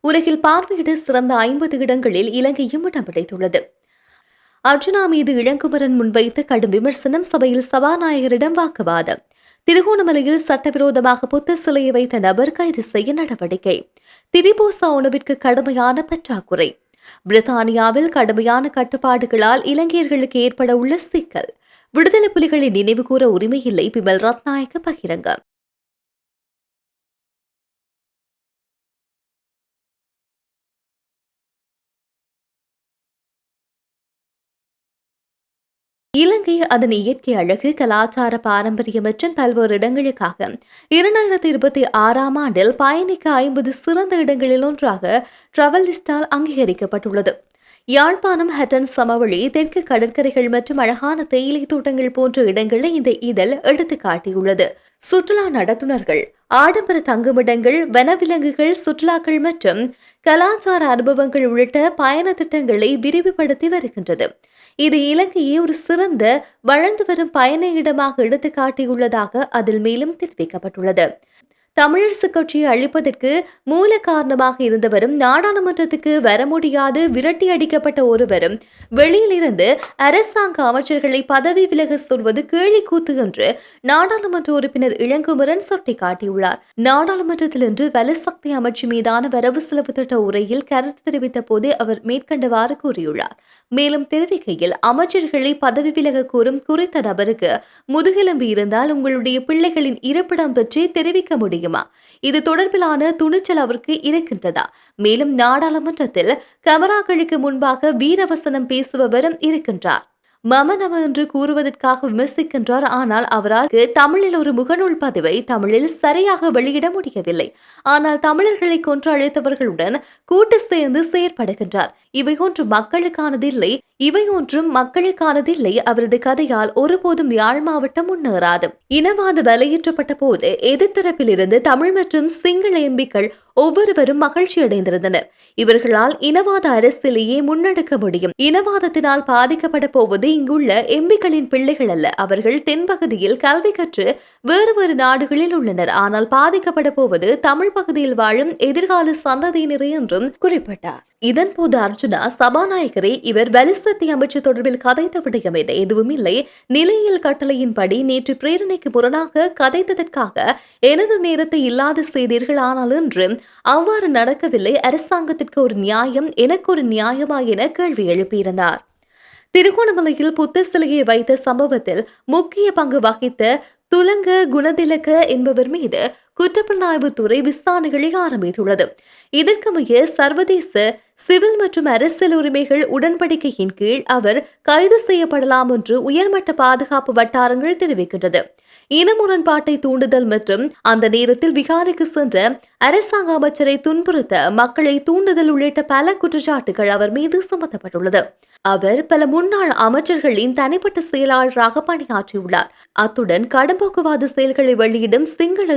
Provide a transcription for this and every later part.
உலகில் பார்வையிட சிறந்த ஐம்பது இடங்களில் இலங்கையும் இடம் பிடித்துள்ளது அர்ஜுனா மீது இளங்குமரன் முன்வைத்த கடும் விமர்சனம் சபையில் சபாநாயகரிடம் வாக்குவாதம். திருகோணமலையில் சட்டவிரோதமாக புத்த சிலையை வைத்த நபர் கைது செய்ய நடவடிக்கை. திரிபூசா உணவிற்கு கடுமையான பற்றாக்குறை. பிரித்தானியாவில் கடுமையான கட்டுப்பாடுகளால் இலங்கையர்களுக்கு ஏற்பட உள்ள சிக்கல். விடுதலை புலிகளை நினைவுகூர உரிமையில்லை பிமல் ரத்நாயக்க பகிரங்கம். இலங்கை அதன் இயற்கை அழகு கலாச்சார பாரம்பரியம் மற்றும் பல்வேறு இடங்களுக்காக இரண்டாயிரத்தி இருபத்தி ஆறாம் ஆண்டில் பயணிக்க ஐம்பது சிறந்த இடங்களில் ஒன்றாக டிராவல் லிஸ்டால் அங்கீகரிக்கப்பட்டுள்ளது. யாழ்ப்பாணம் ஹட்டன் சமவெளி தெற்கு கடற்கரைகள் மற்றும் அழகான தேயிலை தோட்டங்கள் போன்ற இடங்களை இந்த இதழ் எடுத்து காட்டியுள்ளது. சுற்றுலா நடத்துனர்கள் ஆடம்பர தங்குமிடங்கள் வனவிலங்குகள் சுற்றுலாக்கள் மற்றும் கலாச்சார அனுபவங்கள் உள்ளிட்ட பயண திட்டங்களை விரிவுபடுத்தி வருகின்றது. இது இலங்கையை ஒரு சிறந்த வளர்ந்து வரும் பயண இடமாக எடுத்து காட்டியுள்ளதாக அதில் மேலும் தெரிவிக்கப்பட்டுள்ளது. தமிழரசு கட்சியை அழிப்பதற்கு மூல காரணமாக இருந்தவரும் நாடாளுமன்றத்துக்கு வர முடியாது விரட்டி அடிக்கப்பட்ட ஒருவரும் வெளியிலிருந்து அரசாங்க அமைச்சர்களை பதவி விலக சொல்வது கேலி கூத்து என்று நாடாளுமன்ற உறுப்பினர் இளங்குமரன் சுட்டிக்காட்டியுள்ளார். நாடாளுமன்றத்தில் இன்று வலுசக்தி அமைச்சு மீதான வரவு செலவு திட்ட உரையில் கருத்து தெரிவித்த போது அவர் மேற்கண்டவாறு கூறியுள்ளார். மேலும் தெரிவிக்கையில் அமைச்சர்களை பதவி விலக கூறும் குறித்த நபருக்கு முதுகெலும்பு இருந்தால் உங்களுடைய பிள்ளைகளின் இருப்பிடம் பற்றி தெரிவிக்க முடியும். இது தொடர்பிலான துணிச்சல் அவருக்கு இருக்கின்றதா? மேலும் நாடாளுமன்றத்தில் கமராக்களுக்கு முன்பாக வீரவசனம் பேசுபவரும் இருக்கின்றார். மமநம என்று கூறுவதற்காக விமர்சிக்கின்றார். ஆனால் அவரால் தமிழில் ஒரு முகநூல் பதிவை தமிழில் சரியாக வெளியிட முடியவில்லை. ஆனால் தமிழர்களை கொன்று அழைத்தவர்களுடன் கூட்டு சேர்ந்து செயற்படுகின்றார். இவை ஒன்று மக்களுக்கானதில்லை இவை ஒன்றும் மக்களுக்கானதில்லை. அவரது கதையால் ஒருபோதும் யாழ் மாவட்டம் முன்னேறாது. இனவாத வலையேற்றப்பட்ட போது எதிர்த்தரப்பிலிருந்து தமிழ் மற்றும் சிங்கள எம்பிக்கள் ஒவ்வொருவரும் மகிழ்ச்சி அடைந்திருந்தனர். இவர்களால் இனவாத அரசிலேயே முன்னெடுக்க முடியும். இனவாதத்தினால் பாதிக்கப்பட போவது இங்குள்ள எம்பிக்களின் பிள்ளைகள் அல்ல. அவர்கள் தென்பகுதியில் கல்வி கற்று வேறு வேறு நாடுகளில் உள்ளனர். ஆனால் பாதிக்கப்பட போவது தமிழ் பகுதியில் வாழும் எதிர்கால சந்ததியினரே என்றும் குறிப்பிட்டார். இதன்போது அர்ஜுனா சபாநாயகரே இவர் வலிசக்தி அமைச்சு தொடர்பில் கதைத்த விடயம் என எதுவும் இல்லை. நிலையியல் கட்டளையின்படி நேற்று பிரேரணைக்கு முரணாக கதைத்ததற்காக எனது நேரத்தை இல்லாத செய்தீர்கள் ஆனால் என்று அவ்வாறு நடக்கவில்லை. அரசாங்கத்திற்கு ஒரு நியாயம் எனக்கு ஒரு நியாயமா என கேள்வி எழுப்பியிருந்தார். திருகோணமலையில் புத்த சிலையை வைத்த சம்பவத்தில் முக்கிய பங்கு வகித்த துலங்க குணதிலக்க என்பவர் மீது குற்றப்புலனாய்வு துறை விசாரணைகளை ஆரம்பித்துள்ளது. இதற்கமைய சர்வதேச சிவில் மற்றும் அரசியல் உரிமைகள் உடன்படிக்கையின் கீழ் அவர் கைது செய்யப்படலாம் என்று உயர்மட்ட பாதுகாப்பு வட்டாரங்கள் தெரிவிக்கின்றது இன முரண்பாட்டை தூண்டுதல் மற்றும் அந்த நேரத்தில் விகாரைக்கு சென்ற அரசாங்க அமைச்சரை துன்புறுத்த மக்களை தூண்டுதல் உள்ளிட்ட பல குற்றச்சாட்டுகள் அவர் மீது சுமத்தப்பட்டுள்ளது. அவர் பல முன்னாள் அமைச்சர்களின் தனிப்பட்ட செயலாளராக பணியாற்றியுள்ளார். அத்துடன் கடும்போக்குவாத செயல்களை வெளியிடும் சிங்கள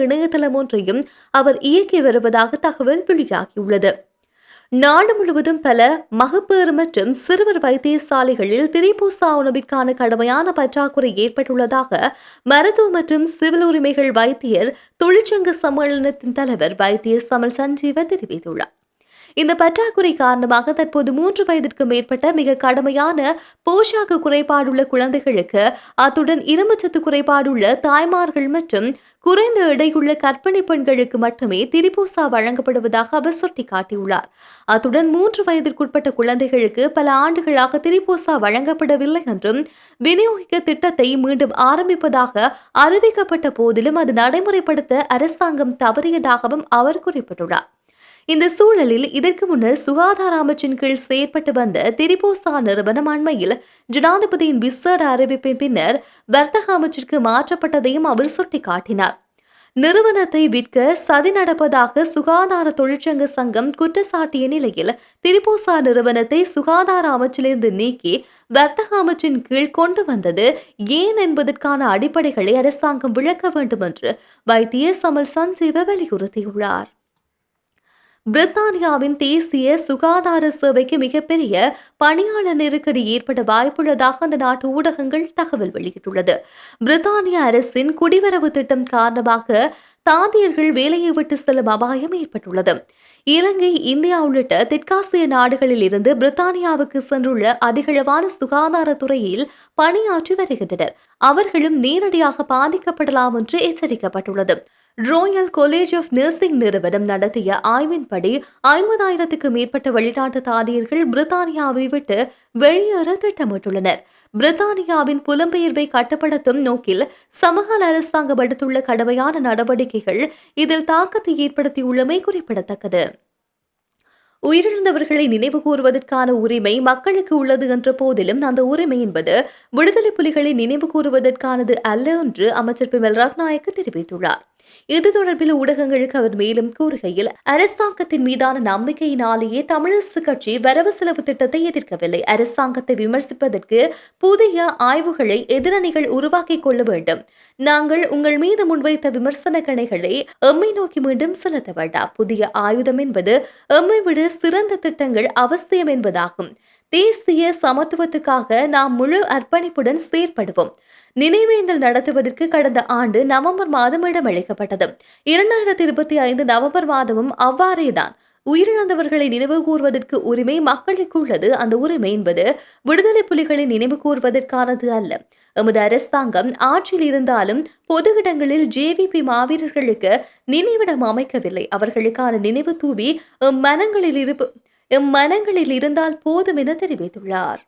இணையதளம் ஒன்றையும் அவர் இயக்கி வருவதாக தகவல் வெளியாகியுள்ளது. நாடு முழுவதும் பல மகப்பேறு மற்றும் சிறுவர் வைத்தியசாலைகளில் திரைப்பூசா உணவிற்கான கடுமையான பற்றாக்குறை ஏற்பட்டுள்ளதாக மருத்துவ மற்றும் சிவில் உரிமைகள் வைத்தியர் தொழிற்சங்க சம்மேளனத்தின் தலைவர் வைத்தியர் சமல் சஞ்சீவ தெரிவித்துள்ளார். இந்த பற்றாக்குறை காரணமாக தற்போது மூன்று வயதிற்கு மேற்பட்ட மிக கடுமையான போஷாக்கு குறைபாடுள்ள குழந்தைகளுக்கு அத்துடன் இரும்புச்சத்து குறைபாடுள்ள தாய்மார்கள் மற்றும் குறைந்த எடையுள்ள கர்ப்பிணி பெண்களுக்கு மட்டுமே திரிபூசா வழங்கப்படுவதாக அவர் சுட்டிக்காட்டியுள்ளார். அத்துடன் மூன்று வயதிற்குட்பட்ட குழந்தைகளுக்கு பல ஆண்டுகளாக திரிபூசா வழங்கப்படவில்லை என்றும் விநியோகிக்க திட்டத்தை மீண்டும் ஆரம்பிப்பதாக அறிவிக்கப்பட்ட போதிலும் அது நடைமுறைப்படுத்த அரசாங்கம் தவறியதாகவும் அவர் குறிப்பிட்டுள்ளார். இந்த சூழலில் இதற்கு முன்னர் சுகாதார அமைச்சின் கீழ் செயற்பட்டு வந்த திரிபோசா நிறுவனம் அண்மையில் ஜனாதிபதியின் விசேட அறிவிப்பின் பின்னர் வர்த்தக அமைச்சிற்கு மாற்றப்பட்டதையும் அவர் சுட்டிக்காட்டினார். நிறுவனத்தை விற்க சதி நடப்பதாக சுகாதார தொழிற்சங்க சங்கம் குற்றச்சாட்டிய நிலையில் திரிபோசா நிறுவனத்தை சுகாதார அமைச்சிலிருந்து நீக்கி வர்த்தக அமைச்சின் கீழ் கொண்டு வந்தது ஏன் என்பதற்கான அடிப்படைகளை அரசாங்கம் விளக்க வேண்டும் என்று வைத்திய சமல் சஞ்சீவ வலியுறுத்தியுள்ளார் பிரித்தானியாவின் தேசிய சுகாதார சேவைக்கு மிகப்பெரிய பணியாளர் நெருக்கடி ஏற்பட வாய்ப்புள்ளதாக அந்த நாட்டு ஊடகங்கள் தகவல் வெளியிட்டுள்ளது. பிரித்தானிய அரசின் குடிவரவு திட்டம் காரணமாக தாதியர்கள் வேலையை விட்டு செல்லும் அபாயம் ஏற்பட்டுள்ளது. இலங்கை இந்தியா உள்ளிட்ட தெற்காசிய நாடுகளில் இருந்து பிரித்தானியாவுக்கு சென்றுள்ள அதிகளவான சுகாதாரத்துறையில் பணியாற்றி வருகின்றனர். அவர்களும் நேரடியாக பாதிக்கப்படலாம் என்று எச்சரிக்கப்பட்டுள்ளது. ரோயல் காலேஜ் ஆஃப் நர்சிங் நிறுவனம் நடத்திய ஆய்வின்படி ஐம்பதாயிரத்துக்கு மேற்பட்ட வெளிநாட்டு தாதியர்கள் பிரித்தானியாவை விட்டு வெளியேற திட்டமிட்டுள்ளனர். பிரித்தானியாவின் புலம்பெயர்வை கட்டுப்படுத்தும் நோக்கில் சமகால அரசாங்கம் எடுத்துள்ள கடுமையான நடவடிக்கைகள் இதில் தாக்கத்தை ஏற்படுத்தியுள்ளமை குறிப்பிடத்தக்கது. உயிரிழந்தவர்களை நினைவு கூறுவதற்கான உரிமை மக்களுக்கு உள்ளது என்ற போதிலும் அந்த உரிமை என்பது விடுதலை புலிகளை நினைவு கூறுவதற்கானது அல்ல என்று அமைச்சர் பிமல் ரத்நாயக்கு தெரிவித்துள்ளார். இது தொடர்பில் ஊடகங்களுக்கு அவர் மேலும் கூறுகையில் அரசாங்கத்தின் மீதான நம்பிக்கையினாலேயே தமிழரசு கட்சி வரவு செலவு திட்டத்தை எதிர்க்கவில்லை. அரசாங்கத்தை விமர்சிப்பதற்கு புதிய ஆய்வுகளை எதிரணிகள் உருவாக்கிக் கொள்ள வேண்டும். நாங்கள் உங்கள் மீது முன்வைத்த விமர்சன கணைகளை எம்மை நோக்கி மீண்டும் செலுத்த வேண்டாம். புதிய ஆயுதம் என்பது எம்மை விட சிறந்த திட்டங்கள் அவசியம் என்பதாகும். தேசிய சமத்துவத்துக்காக நாம் முழு அர்ப்பணிப்புடன் செயற்படுவோம். நினைவேந்தல் நடத்துவதற்கு கடந்த ஆண்டு நவம்பர் மாதம் இடமளிக்கப்பட்டது இரண்டாயிரத்தி இருபத்தி ஐந்து நவம்பர் மாதமும் அவ்வாறேதான். உயிரிழந்தவர்களை நினைவு கூறுவதற்கு உரிமை மக்களுக்கு உள்ளது அந்த உரிமை என்பது விடுதலை புலிகளை நினைவு கூறுவதற்கானது அல்ல. எமது அரசாங்கம் ஆட்சியில் இருந்தாலும் பொது இடங்களில் ஜேவிபி மாவீரர்களுக்கு நினைவிடம் அமைக்கவில்லை. அவர்களுக்கான நினைவு தூவி மனங்களில் இருப்பு எம் மனங்களில் இருந்தால் போதும் என தெரிவித்துள்ளார்.